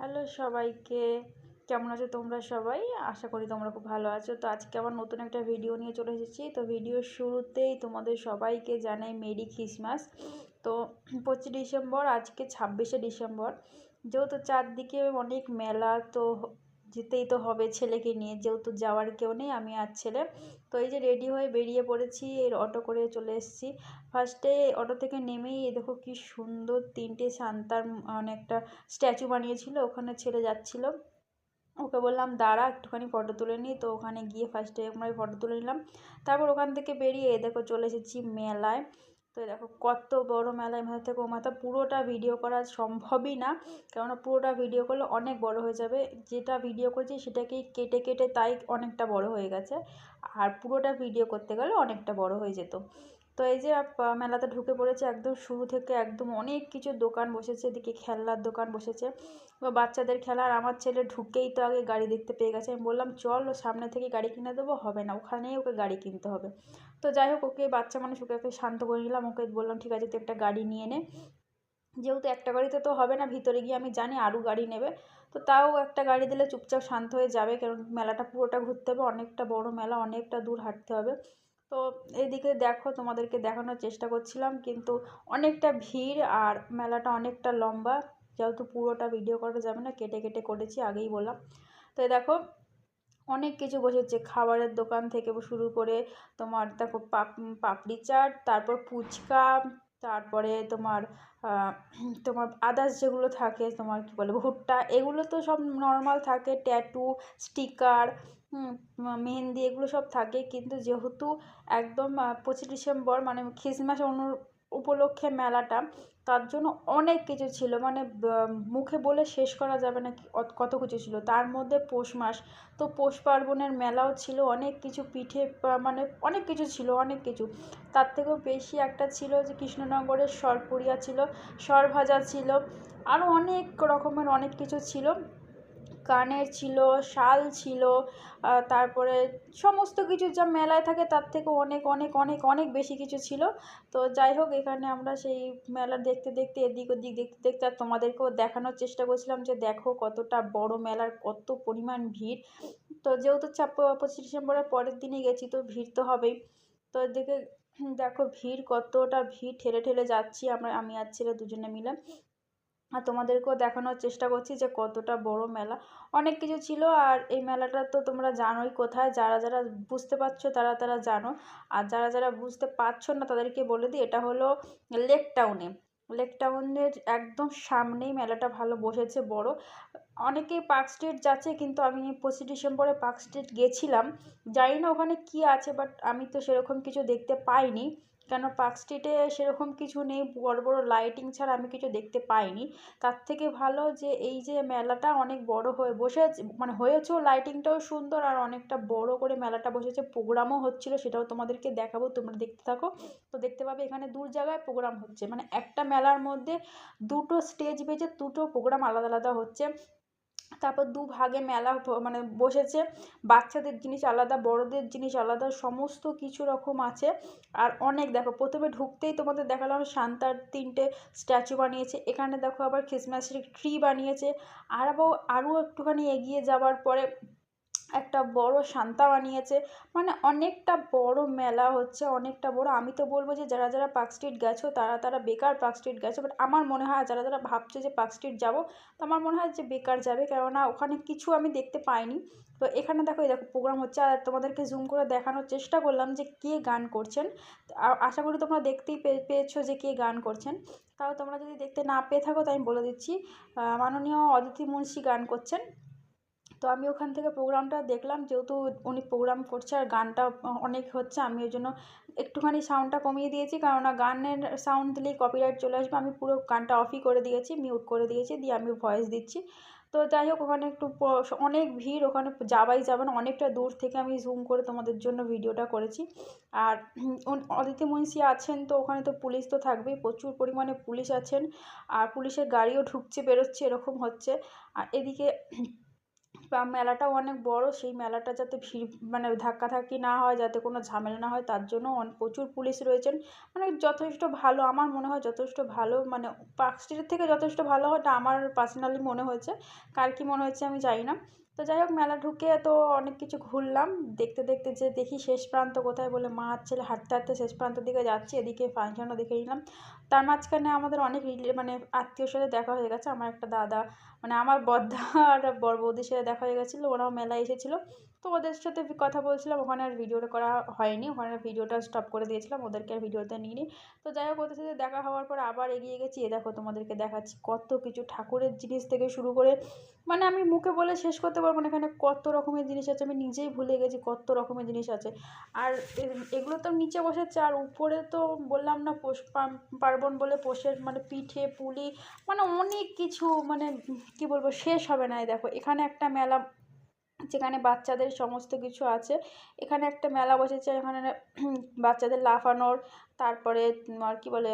Hello সবাইকে। কেমন আছো তোমরা সবাই? আশা করি তোমরা খুব ভালো আছো। তো আজকে আবার নতুন একটা ভিডিও নিয়ে চলে এসেছি। তো ভিডিওর শুরুতেই তোমাদের সবাইকে জানাই মেরি খ্রিসমাস। তো পঁচিশে ডিসেম্বর, আজকে ছাব্বিশে ডিসেম্বর। যেহেতু চারদিকে অনেক মেলা, তো যেতেই তো হবে ছেলেকে নিয়ে, যেহেতু যাওয়ার কেউ নেই, আমি আর ছেলে। তো এই যে রেডি হয়ে বেরিয়ে পড়েছি, এর অটো করে চলে এসেছি। ফার্স্টে অটো থেকে নেমেই দেখো কি সুন্দর তিনটে সান্তার মানে একটা স্ট্যাচু বানিয়েছিল, ওখানে ছেলে যাচ্ছিল। ওকে বললাম, দাঁড়া, একটুখানি ফটো তুলে নিই তো ওখানে গিয়ে ফার্স্টে আমরা ফটো তুলে নিলাম। তারপর ওখান থেকে বেরিয়ে দেখো চলে এসেছি মেলায়। তো দেখো, কত বড় মেলা এখান থেকে ও মাথা পুরোটা ভিডিও করা সম্ভবই না। কেননা পুরোটা ভিডিও করলে অনেক বড় হয়ে যাবে। যেটা ভিডিও করছি সেটাকেই কেটে কেটে তাই অনেকটা বড় হয়ে গেছে। আর পুরোটা ভিডিও করতে গেলে অনেকটা বড় হয়ে যেত। তো এই যে মেলাতে ঢুকে পড়েছে একদম শুরু থেকে একদম অনেক কিছু দোকান বসেছে, এদিকে খেলনার দোকান বসেছে। বাচ্চাদের খেলার আমার ছেলে ঢুকেই তো আগে গাড়ি দেখতে পেয়ে গেছে। আমি বললাম, চল সামনে থেকে গাড়ি কিনে দেবো, হবে না, ওখানেই ওকে গাড়ি কিনতে হবে। তো যাই হোক, ওকে বাচ্চা মানুষ, ওকে ওকে শান্ত করে নিলাম, ওকে বললাম, ঠিক আছে, তুই একটা গাড়ি নিয়ে নে। যেহেতু একটা গাড়িতে তো হবে না, ভিতরে গিয়ে আমি জানি আরও গাড়ি নেবে। তো তাও একটা গাড়ি দিলে চুপচাপ শান্ত হয়ে যাবে, কারণ মেলাটা পুরোটা ঘুরতে হবে, অনেকটা বড় মেলা, অনেকটা দূর হাঁটতে হবে। তো এদিকে দেখো তোমাদেরকে দেখানোর চেষ্টা করছিলাম, কিন্তু অনেকটা ভিড় আর মেলাটা অনেকটা লম্বা। যেহেতু পুরোটা ভিডিও করা যাবে না, কেটে কেটে করেছি, আগেই বললাম। তো দেখো, অনেক কিছু বসেছে। খাবারের দোকান থেকে শুরু করে তোমার দেখো পাপড়ি চাট, তারপর ফুচকা তারপরে তোমার তোমার আদার্স যেগুলো থাকে, তোমার কী বলে ভুট্টা, এগুলো তো সব নর্মাল থাকে ট্যাটু স্টিকার মেহেন্দি এগুলো সব থাকে। কিন্তু যেহেতু একদম পঁচিশ ডিসেম্বর মানে খ্রিসমাস অনু উপলক্ষে মেলাটা, তার জন্য অনেক কিছু ছিল। মানে মুখে বলে শেষ করা যাবে না কত কিছু ছিল। তার মধ্যে পৌষ মাস। তো পৌষ পার্বণের মেলাও ছিল। অনেক কিছু পিঠে মানে অনেক কিছু ছিল, অনেক কিছু। তার থেকেও বেশি একটা ছিল যে কৃষ্ণনগরের সরপুরিয়া ছিল, সরভাজা ছিল আরও অনেক রকমের অনেক কিছু ছিল। কানের ছিল, শাল ছিল তারপরে সমস্ত কিছু যা মেলায় থাকে তার থেকে অনেক অনেক অনেক অনেক বেশি কিছু ছিল। তো যাই হোক, এখানে আমরা সেই মেলা দেখতে দেখতে, এদিক ওদিক দেখতে দেখতে আর তোমাদেরকেও দেখানোর চেষ্টা করছিলাম যে দেখো কতটা বড় মেলার কত পরিমাণ ভিড়। তো যেহেতু চাপ পঁচিশে ডিসেম্বরের পরের দিনে গেছি, তো ভিড় তো হবেই। তো এদিকে দেখো ভিড় কতটা ভিড়, ঠেলে ঠেলে যাচ্ছি আমরা, আমি আর ছেলে দুজনে মিলে। আর তোমাদেরকেও দেখানোর চেষ্টা করছি যে কতটা বড় মেলা। অনেক কিছু ছিল আর এই মেলাটা তো তোমরা জানোই কোথায়। যারা যারা বুঝতে পারছ তারা তারা জানো। আর যারা যারা বুঝতে পারছ না তাদেরকে বলে দিই, এটা হলো লেক টাউনে। লেক টাউনের একদম সামনেই মেলাটা ভালো বসেছে, বড়। অনেকেই পার্ক স্ট্রিট যাচ্ছে কিন্তু আমি পঁচিশে ডিসেম্বরে পার্ক স্ট্রিট গেছিলাম। জানি না ওখানে কী আছে, বাট আমি তো সেরকম কিছু দেখতে পাইনি। কেন পার্ক স্ট্রিটে সেরকম কিছু নেই, বড় বড় লাইটিং ছাড়া আমি কিছু দেখতে পাইনি। তার থেকে ভালো যে এই যে মেলাটা অনেক বড় হয়ে বসে মানে হয়েছেও লাইটিংটাও সুন্দর আর অনেকটা বড় করে মেলাটা বসেছে। প্রোগ্রামও হচ্ছিল, সেটাও তোমাদেরকে দেখাবো, তোমরা দেখতে থাকো। তো দেখতে পাবে এখানে দু জায়গায় প্রোগ্রাম হচ্ছে। মানে একটা মেলার মধ্যে দুটো স্টেজ বেজে দুটো প্রোগ্রাম আলাদা আলাদা হচ্ছে। তারপর দুভাগে মেলা মানে বসেছে। বাচ্চাদের জিনিস আলাদা, বড়দের জিনিস আলাদা, সমস্ত কিছু রকম আছে। আর অনেক দেখো, প্রথমে ঢুকতেই তোমাদের দেখালাম সান্তার তিনটে স্ট্যাচু বানিয়েছে। এখানে দেখো আবার খ্রিসমাসের ট্রি বানিয়েছে। আর আরও একটুখানি এগিয়ে যাওয়ার পরে একটা বড় সান্তা বানিয়েছে। মানে অনেকটা বড় মেলা হচ্ছে, অনেকটা বড়। আমি তো বলব যে, যারা যারা পার্ক স্ট্রিট গেছো, তারা তারা বেকার পার্ক স্ট্রিট গেছো। বাট আমার মনে হয়, যারা যারা ভাবছে যে পার্ক স্ট্রিট যাব, তো আমার মনে হয় যে বেকার যাবে। কেননা ওখানে কিছু আমি দেখতে পাইনি। তো এখানে দেখো, এই দেখো প্রোগ্রাম হচ্ছে। আর তোমাদেরকে জুম করে দেখানোর চেষ্টা করলাম যে কে গান করছেন। আশা করি তোমরা দেখতেই পেয়েছ যে কে গান করছেন। তাও তোমরা যদি দেখতে না পেয়ে থাকো, তাই আমি বলে দিচ্ছি। মাননীয় অদিতি মুন্সি গান করছেন। তো আমি ওখান থেকে প্রোগ্রামটা দেখলাম, যেহেতু উনি প্রোগ্রাম করছে আর গানটা অনেক হচ্ছে, আমি ওই জন্য একটুখানি সাউন্ডটা কমিয়ে দিয়েছি, কেননা গানের সাউন্ড দিলেই কপিরাইট চলে আসবে, আমি পুরো গানটা অফই করে দিয়েছি মিউট করে দিয়েছি, দিয়ে আমি ভয়েস দিচ্ছি। তো যাই হোক, ওখানে একটু অনেক ভিড়, ওখানে যাওয়াই যাবে না, অনেকটা দূর থেকে আমি জুম করে তোমাদের জন্য ভিডিওটা করেছি। আর অদিতি মুন্সি আছেন তো, ওখানে তো পুলিশ তো থাকবেই, প্রচুর পরিমাণে পুলিশ আছেন, আর পুলিশের গাড়িও ঢুকছে, বেরোচ্ছে, এরকম হচ্ছে। আর এদিকে বা মেলাটাও অনেক বড়, সেই মেলাটা যাতে ভিড় মানে ধাক্কাধাক্কি না হয়, যাতে কোনো ঝামেলা না হয়, তার জন্য প্রচুর পুলিশ রয়েছেন। মানে যথেষ্ট ভালো, আমার মনে হয় যথেষ্ট ভালো মানে পার্ক স্ট্রিটের থেকে যথেষ্ট ভালো হয়, এটা আমার পার্সোনালি মনে হয়েছে। কার কী মনে হয়েছে আমি জানি না। তো যাই হোক, মেলা ঢুকে তো অনেক কিছু ঘুরলাম। দেখতে দেখতে যে দেখি শেষ প্রান্ত কোথায় বলে মা আর ছেলে হাঁটতে হাঁটতে শেষ প্রান্তের দিকে যাচ্ছি, এদিকে ফাংশনও দেখে নিলাম। তার মাঝখানে আমাদের অনেক রিলে মানে আত্মীয় সাথে দেখা হয়ে গেছে, আমার একটা দাদা মানে আমার বদ্দা আর বড় বৌদির সাথে দেখা হয়ে গেছিল, ওরাও মেলায় এসেছিল। তো ওদের সাথে কথা বলছিলাম, ওখানে আর ভিডিওটা করা হয়নি। ওখানে ভিডিওটা স্টপ করে দিয়েছিলাম, ওদেরকে আর ভিডিওতে নিইনি। তো যাই হোক, ওদের সাথে দেখা হওয়ার পর আবার এগিয়ে গেছি। এ দেখো, তোমাদেরকে দেখাচ্ছি কত কিছু ঠাকুরের জিনিস থেকে শুরু করে মানে আমি মুখে বলে শেষ করতে পারব না, এখানে কত রকমের জিনিস আছে, আমি নিজেই ভুলে গেছি কত রকমের জিনিস আছে। আর এগুলো তো নিচে বসেছে, আর উপরে তো বললাম না, পৌষ পার্বণ বলে পোষের মানে পিঠে, পুলি মানে অনেক কিছু মানে কী বলব, শেষ হবে না। দেখো, এখানে একটা মেলা যেখানে বাচ্চাদের সমস্ত কিছু আছে। এখানে একটা মেলা বসেছে, এখানে বাচ্চাদের লাফানোর, তারপরে আর কী বলে,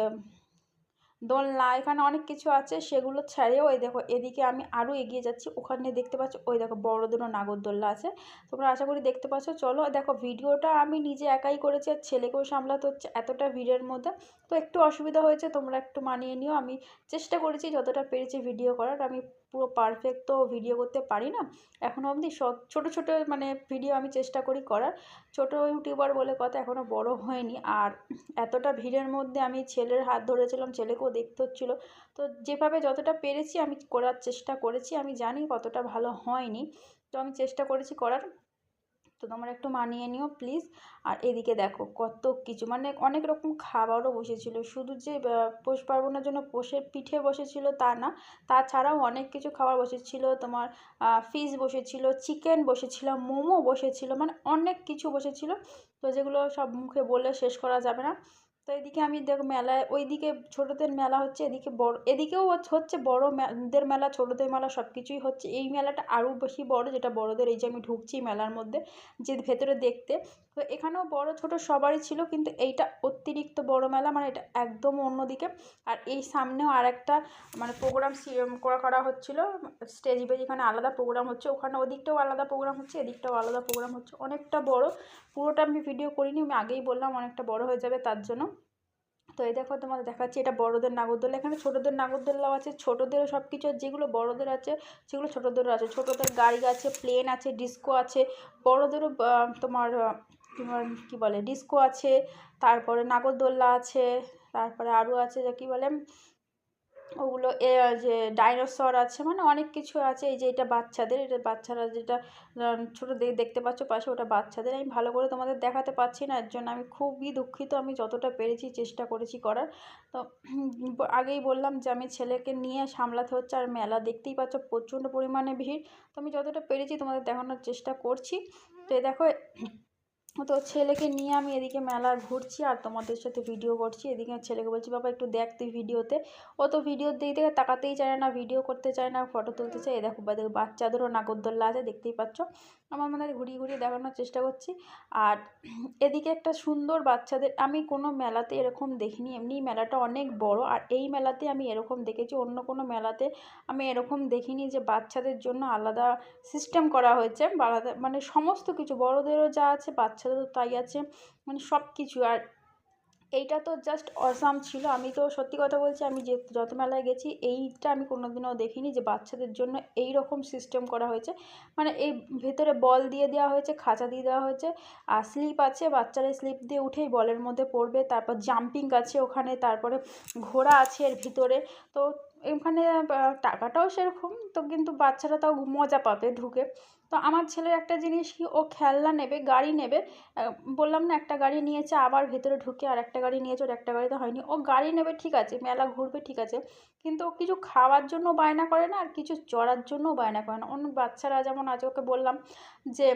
দোলনা, এখানে অনেক কিছু আছে, সেগুলো ছেড়েও ওই দেখো, এদিকে আমি আরও এগিয়ে যাচ্ছি, ওখানে দেখতে পাচ্ছ, ওই দেখো বড়দেরও নাগরদোল্লা আছে। তোমরা আশা করি দেখতে পাচ্ছ, চলো দেখো ভিডিওটা আমি নিজে একাই করেছি, আর ছেলেকেও সামলাতে হচ্ছে এতটা ভিড়ের মধ্যে। তো একটু অসুবিধা হয়েছে, তোমরা একটু মানিয়ে নিও, আমি চেষ্টা করেছি যতটা পেরেছি ভিডিও করার, আমি পুরো পারফেক্ট তো ভিডিও করতে পারি না। এখনও অবধি ছোটো ছোটো মানে ভিডিও আমি চেষ্টা করি করার। ছোট ইউটিউবার বলে কথা এখনও বড় হয়নি। আর এতটা ভিড়ের মধ্যে আমি ছেলের হাত ধরেছিলাম, ছেলেকেও দেখতে হচ্ছিল। তো যেভাবে যতটা পেরেছি আমি করার চেষ্টা করেছি, আমি জানি কতটা ভালো হয়নি। তো আমি চেষ্টা করেছি করার। তো তোমরা একটু মানিয়ে নিও প্লিজ আর এদিকে দেখো, কত কিছু মানে অনেক রকম খাবারও বসেছিল। শুধু যে পৌষ পার্বণের জন্য পোষের পিঠে বসেছিল তা না, তাছাড়াও অনেক কিছু খাবার বসেছিল। তোমার ফিশ বসেছিল চিকেন বসেছিল, মোমো বসেছিল মানে অনেক কিছু বসেছিল। তো যেগুলো সব মুখে বলে শেষ করা যাবে না। তো এদিকে আমি দেখ মেলায়, ওইদিকে ছোটোদের মেলা হচ্ছে, এদিকে বড়, এদিকেও হচ্ছে বড় দের মেলা, ছোটোদের মেলা সব কিছুই হচ্ছে। এই মেলাটা আরও বেশি বড়, যেটা বড়দের, এই যে আমি ঢুকছি মেলার মধ্যে, যে ভেতরে দেখতে। তো এখানেও বড়, ছোট সবারই ছিল, কিন্তু এইটা অতিরিক্ত বড় মেলা মানে এটা একদম অন্যদিকে। আর এই সামনেও আর একটা মানে প্রোগ্রাম করা করা হচ্ছিল, স্টেজ বেজ, এখানে আলাদা প্রোগ্রাম হচ্ছে, ওখানে ওদিকটাও আলাদা প্রোগ্রাম হচ্ছে, এদিকটাও আলাদা প্রোগ্রাম হচ্ছে। অনেকটা বড়, পুরোটা আমি ভিডিও করিনি, আমি আগেই বললাম অনেকটা বড় হয়ে যাবে তার জন্য। তো এই দেখো তোমাদের দেখাচ্ছি, এটা বড়দের নাগরদোলা। এখানে ছোটোদের নাগরদোলাও আছে। ছোটোদেরও সব কিছু যেগুলো বড়দের আছে, সেগুলো ছোটোদেরও আছে। ছোটোদের গাড়ি আছে প্লেন আছে ডিস্কো আছে। বড়দেরও তোমার তোমার কী বলে ডিস্কো আছে। তারপরে নাগরদোল্লা আছে। তারপরে আরও আছে, যে কী বলে ওগুলো এ, যে ডাইনোসর আছে মানে অনেক কিছু আছে। এই যে এটা বাচ্চাদের, এটা বাচ্চারা যেটা ছোটো দেখতে পাচ্ছ পাশে ওটা বাচ্চাদের। আমি ভালো করে তোমাদের দেখাতে পারছি না, এর জন্য আমি খুবই দুঃখিত। আমি যতটা পেরেছি চেষ্টা করেছি করার। তো আগেই বললাম যে আমি ছেলেকে নিয়ে সামলাতে হচ্ছে আর মেলা দেখতেই পাচ্ছ প্রচণ্ড পরিমাণে ভিড়। তো আমি যতটা পেরেছি তোমাদের দেখানোর চেষ্টা করছি। তো দেখো তো ছেলেকে নিয়ে আমি এদিকে মেলা ঘুরছি আর তোমাদের সাথে ভিডিও করছি। এদিকে ছেলেকে বলছি, বাবা, একটু দেখ তুই ভিডিওতে ও তো ভিডিও দেখে তাকাতেই চায় না ভিডিও করতে চায় না ফটো তুলতে চায়। এ দেখো বাচ্চাদেরও নাগরদোল্লা আছে, দেখতেই পাচ্ছ। আমার মনে হয় ঘুরিয়ে ঘুরিয়ে দেখানোর চেষ্টা করছি। আর এদিকে একটা সুন্দর বাচ্চাদের, আমি কোনো মেলাতে এরকম দেখিনি, এমনি মেলাটা অনেক বড়। আর এই মেলাতে আমি এরকম দেখেছি, অন্য কোনো মেলাতে আমি এরকম দেখিনি যে বাচ্চাদের জন্য আলাদা সিস্টেম করা হয়েছে। আলাদা মানে সমস্ত কিছু, বড়দেরও যা আছে, বাচ্চাদেরও তাই আছে মানে সব কিছু আর এইটা তো জাস্ট অসাম ছিল। আমি তো সত্যি কথা বলছি, আমি যে যত মেলায় গেছি, এইটা আমি কোনো দিনও দেখিনি যে বাচ্চাদের জন্য এই রকম সিস্টেম করা হয়েছে। মানে এই ভেতরে বল দিয়ে দেওয়া হয়েছে, খাঁচা দিয়ে দেওয়া হয়েছে, আর স্লিপ আছে, বাচ্চারা স্লিপ দিয়ে উঠেই বলের মধ্যে পড়বে, তারপর জাম্পিং আছে ওখানে, তারপরে ঘোড়া আছে এর ভিতরে। তো এখানে টাকাটাও সেরকম, তো কিন্তু বাচ্চারা তাও মজা পাবে ঢুকে। তো আমার ছেলের একটা জিনিস কি, ও খেলনা নেবে, গাড়ি নেবে বললাম না একটা গাড়ি নিয়েছে, আবার ভেতরে ঢুকে আর একটা গাড়ি নিয়েছে, ওর একটা গাড়িতে হয়নি। ও গাড়ি নেবে, ঠিক আছে, মেলা ঘুরবে, ঠিক আছে, কিন্তু ও কিছু খাওয়ার জন্য বায়না করে না, আর কিছু চড়ার জন্যও বায়না করে না। অন্য বাচ্চারা যেমন আজ ওকে বললাম যে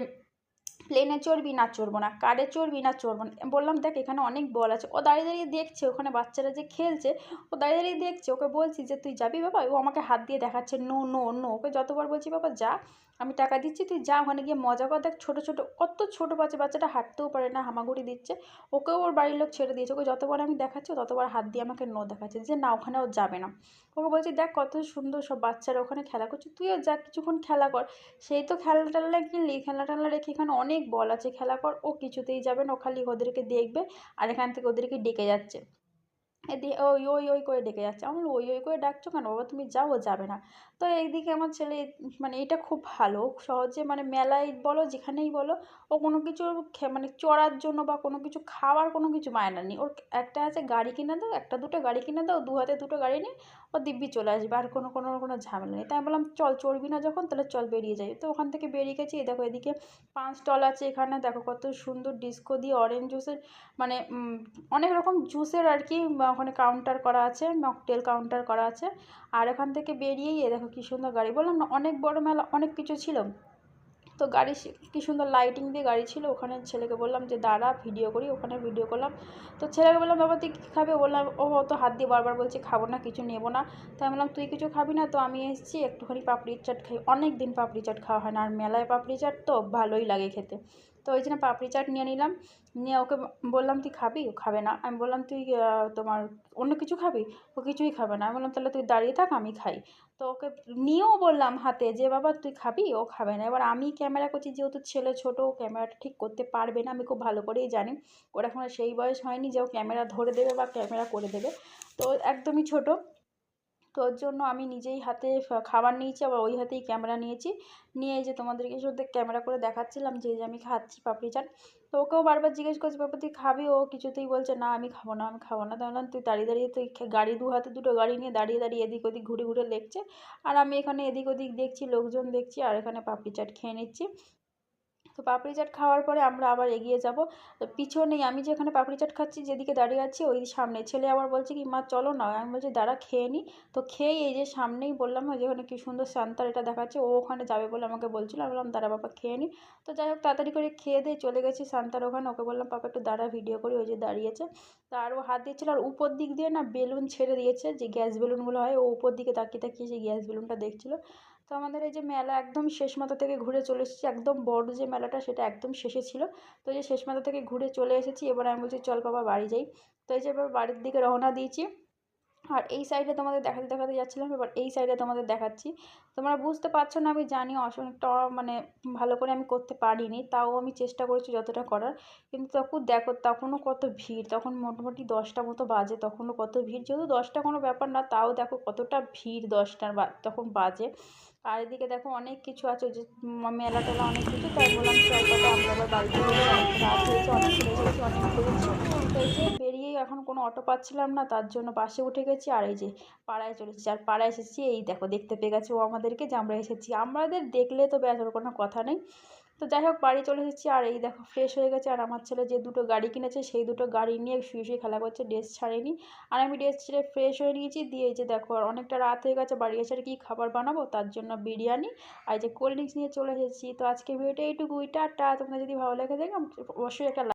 প্লেনে চড়বি না চড়বো না কারে চড়বি না চড়বো না। বললাম, দেখ, এখানে অনেক বল আছে। ও দাঁড়িয়ে দাঁড়িয়ে দেখছে, ওখানে বাচ্চারা যে খেলছে, ও দাঁড়িয়ে দাঁড়িয়ে দেখছে। ওকে বলছি যে, তুই যাবি বাবা? ও আমাকে হাত দিয়ে দেখাচ্ছে, নো নো নো। ওকে যতবার বলছি, বাবা, যা, আমি টাকা দিচ্ছি, তুই যা। ওখানে গিয়ে মজা কর, দেখ, ছোটো ছোটো, কত ছোটো বাচ্চা, বাচ্চাটা হাঁটতেও পারে না, হামাগুড়ি দিচ্ছে। ওকেও ওর বাড়ির লোক ছেড়ে দিয়েছে। ওকে যতবার আমি দেখাচ্ছি ততবার হাত দিয়ে আমাকে নো দেখাচ্ছে। যে, না, ওখানে ও যাবে না। ওকে বলছি, দেখ কত সুন্দর সব বাচ্চারা ওখানে খেলা করছে, তুইও যা, কিছুক্ষণ খেলা কর। সেই তো খেলা টেলা কিনলি খেলা টেলা রেখে এখানে অনেক বল আছে, খেলা কর, ও কিছুতেই যাবে না, ও খালি ওদেরকে দেখবে আর এখান থেকে ওদেরকে ডেকে যাচ্ছে। এদি ওই ওই ওই করে ডেকে যাচ্ছে। আমার ওই ওই করে ডাকছো কেন? বাবা, তুমি যাও যাবে না। তো এইদিকে আমার ছেলে মানে এটা খুব ভালো। সহজে মানে মেলায় বলো, যেখানেই বলো, ও কোনো কিছু মানে চড়ার জন্য বা কোনো কিছু খাওয়ার কোনো কিছু বায়না নেই। ওর একটা আছে গাড়ি কিনে দাও, একটা দুটো গাড়ি কিনে দাও, দু হাতে দুটো গাড়ি নিয়ে ও দিব্যি চলে আসবে, আর কোনো কোনো কোনো ঝামেলা নেই। তাই বললাম, চল চড়বি না যখন, তাহলে চল বেরিয়ে যাই। তো ওখান থেকে বেরিয়ে গেছি, এই দেখো এদিকে পাঁচ স্টল আছে এখানে, দেখো কত সুন্দর ডিস্কো দিয়ে অরেঞ্জ জুসের মানে অনেক রকম জুসের আর কি ওখানে কাউন্টার করা আছে মকটেল কাউন্টার করা আছে। আর এখান থেকে বেরিয়েই দেখো কী সুন্দর গাড়ি? বললাম না, অনেক বড় মেলা, অনেক কিছু ছিল। তো গাড়ি কী সুন্দর লাইটিং দিয়ে গাড়ি ছিল। ওখানে ছেলেকে বললাম যে, দাঁড়া ভিডিও করি। ওখানে ভিডিও করলাম। তো ছেলেকে বললাম, বাবা, তুই কী খাবে? বললাম ও তো হাত দিয়ে বারবার বলছে, খাব না, কিছু নেব না। তো আমি বললাম, তুই কিছু খাবি না? তো আমি এসেছি, একটুখানি পাপড়ির চাট খাই। অনেক দিন পাপড়ি চাট খাওয়া হয় না। আর মেলায় পাপড়ি চাট তো ভালোই লাগে খেতে। তো ওই জন্য পাপড়ি চাট নিয়ে নিলাম। নিয়ে ওকে বললাম, তুই খাবি? ও, খাবে না। আমি বললাম, তুই তোমার অন্য কিছু খাবি? ও, কিছুই খাবে না। আমি বললাম, তাহলে তুই দাঁড়িয়ে থাক, আমি খাই। তো ওকে নিয়েও বললাম হাতে যে, বাবা, তুই খাবি? ও, খাবে না। এবার আমি ক্যামেরা করছি, যেহেতু ছেলে ছোটো, ও ক্যামেরাটা ঠিক করতে পারবে না, আমি খুব ভালো করেই জানি। ওর এখন সেই বয়স হয়নি যে, ও ক্যামেরা ধরে দেবে বা ক্যামেরা করে দেবে। তো একদমই ছোটো। তো ওর জন্য আমি নিজেই হাতে খাবার নিয়েছি, আবার ওই হাতেই ক্যামেরা নিয়েছি। নিয়ে যে তোমাদেরকে শুধু ক্যামেরা করে দেখাচ্ছিলাম যে যে আমি খাচ্ছি পাপড়ি চাট। তো ওকেও বারবার জিজ্ঞেস করছি বাবা তুই খাবি? ও কিছুতেই বলছে, না, আমি খাব না, আমি খাব না। বললাম, তুই দাঁড়িয়ে দাঁড়িয়ে তুই গাড়ি দু হাতে, দুটো গাড়ি নিয়ে দাঁড়িয়ে দাঁড়িয়ে এদিক ওদিক ঘুরে ঘুরে দেখছে। আর আমি এখানে এদিক ওদিক দেখছি, লোকজন দেখছি, আর এখানে পাপড়ি চাট খেয়ে নিচ্ছি। তো পাপড়ি চাট খাওয়ার পরে আমরা আবার এগিয়ে যাব। পিছনেই আমি যেখানে পাপড়ি চাট খাচ্ছি, যেদিকে দাঁড়িয়ে আছি ওই সামনে। ছেলে আবার বলছে কি, মা, চলো না। আমি বলছি, দাঁড়া, খেয়ে নিই তো খেয়েই এই যে সামনেই বললাম যে ওখানে কী সুন্দর শান্তার এটা দেখাচ্ছে, ও ওখানে যাবে বলে আমাকে বলছিলো। আমি বললাম, দাঁড়া বাবা, খেয়ে নিই তো যাই হোক, তাড়াতাড়ি করে খেয়ে দিয়ে চলে গেছি শান্তার ওখানে। ওকে বললাম, পাপা, একটু দাঁড়া, ভিডিও করি। ওই যে দাঁড়িয়েছে। তো আর ও হাত দিচ্ছিল আর উপর দিক দিয়ে না বেলুন ছেড়ে দিয়েছে, যে গ্যাস বেলুনগুলো হয়, ও উপর দিকে তাকিয়ে তাকিয়ে সেই গ্যাস বেলুনটা দেখছিলো। তো আমাদের এই যে মেলা একদম শেষ মাথা থেকে ঘুরে চলে এসেছি, একদম বড় যে মেলাটা সেটা একদম শেষে ছিল। তো এই যে শেষ মাথা থেকে ঘুরে চলে এসেছি, এবার আমি বলছি চল বাবা বাড়ি যাই। তো এই যে এবার বাড়ির দিকে রওনা দিয়েছি। আর এই সাইডে তোমাদের দেখাতে দেখাতে যাচ্ছিলাম, এবার এই সাইডে তোমাদের দেখাচ্ছি। তোমরা বুঝতে পারছ না আমি জানি অনেকটা মানে ভালো করে আমি করতে পারিনি, তাও আমি চেষ্টা করেছি যতটা করার। কিন্তু তখন দেখো তখনও কত ভিড়, তখন মোটামুটি দশটা মতো বাজে, তখনও কত ভিড়। যেহেতু দশটা কোনো ব্যাপার না, তাও দেখো কতটা ভিড় দশটার তখন বাজে। আর এদিকে দেখো অনেক কিছু আছে যে মেলা টেলা অনেক কিছু, তাই বললাম চল কথা আমরা আবার বাড়িতে অনেক অনেক এই যে বেরিয়েই এখন কোনো অটো পাচ্ছিলাম না, তার জন্য বাসে উঠে গেছি আর এই যে পাড়ায় চলেছি আর পাড়ায় এসেছি, এই দেখো দেখতে পেয়ে গেছে ও আমাদেরকে যে আমরা এসেছি। আমাদের দেখলে তো ব্যাস ওর কোনো কথা নেই। তো যাই হোক, বাড়ি চলে এসেছি। আর এই দেখো ফ্রেশ হয়ে গেছে। আর আমার ছেলে যে দুটো গাড়ি কিনেছে, সেই দুটো গাড়ি নিয়ে শুয়ে শুয়ে খেলা করছে ড্রেস ছাড়েনি। আর আমি ড্রেস ছেড়ে ফ্রেশ হয়ে নিয়েছি। দিয়ে যে দেখো, আর অনেকটা রাত হয়ে গেছে, বাড়ি এসে কি খাবার বানাবো, তার জন্য বিরিয়ানি আর যে কোল্ড ড্রিঙ্কস নিয়ে চলে এসেছি। তো আজকে ভিডিওটা এইটুকুই। টাটা। তোমরা যদি ভালো লেগে থাকে, অবশ্যই একটা